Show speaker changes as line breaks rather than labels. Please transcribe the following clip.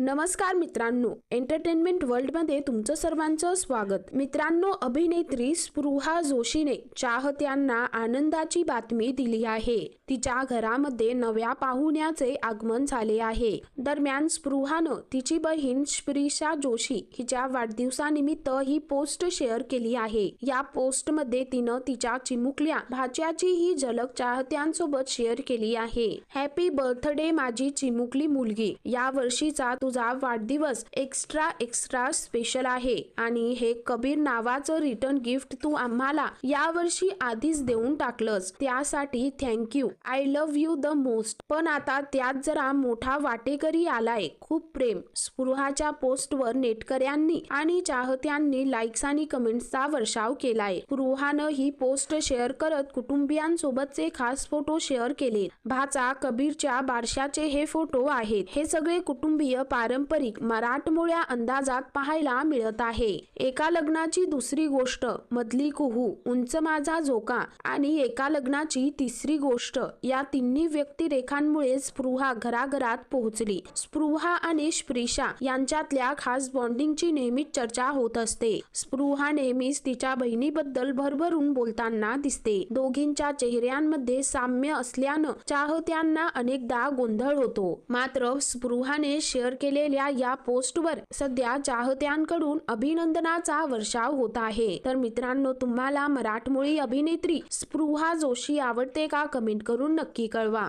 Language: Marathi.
नमस्कार मित्रांनो एंटरटेनमेंट वर्ल्डमध्ये तुमचं सर्वांचं स्वागत. मित्रांनो अभिनेत्री स्पृहा जोशीने चाहत्यांना आनंदाची बातमी दिली आहे. तिच्या घरामध्ये नव्या पाहुण्याचे आगमन झाले आहे. दरम्यान स्पृहानं तिची बहीण स्प्रिशा जोशी हिच्या वाढदिवसानिमित्त ही पोस्ट शेअर केली आहे. या पोस्टमध्ये तिनं तिच्या चिमुकल्या भाच्याची ही झलक चाहत्यांसोबत शेअर केली आहे. हॅपी बर्थडे माझी चिमुकली मुलगी. या वर्षीचा तुझा वाढदिवस एक्स्ट्रा एक्स्ट्रा स्पेशल आहे. आणि हे कबीर नावाचं रिटर्न गिफ्ट तू आम्हाला या वर्षी आधीच देऊन टाकलंस. त्यासाठी thank you I love you the most पण आता त्यात जरा मोठा वाटेकरी आलाय. खूप प्रेम. स्पृहाच्या पोस्टवर नेटकऱ्यांनी आणि चाहत्यांनी लाईक्स आणि कमेंट्सचा वर्षाव केलाय. स्पृहानं ही पोस्ट शेअर करत कुटुंबियांसोबतचे खास फोटो शेअर केले. भाचा कबीरच्या बारशाचे हे फोटो आहेत. हे सगळे कुटुंबीय पारंपरिक मराठमोळ्या अंदाजात पाहायला मिळत आहे. एका लग्नाची दुसरी गोष्ट मधली कुहू उंच माझा झोका आणि एका लग्नाची तिसरी गोष्ट या तिन्ही व्यक्तिरेखांमुळे स्पृहा घराघरात पोहोचली. स्पृहा आणि स्प्रिशा यांच्यातल्या खास बॉन्डिंगची नेहमीच चर्चा होत असते. स्पृहा नेहमीच तिच्या बहिणीबद्दल भरभरून बोलताना दिसते. दोघींच्या चेहऱ्यांमध्ये साम्य असल्यानं चाहत्यांना अनेकदा गोंधळ होतो. मात्र स्पृहाने शेअर केलेल्या या पोस्टवर सध्या चाहत्यांकडून अभिनंदनाचा वर्षाव होत आहे. तर मित्रांनो तुम्हाला मराठमोळी अभिनेत्री स्पृहा जोशी आवडते का? कमेंट करून नक्की कळवा.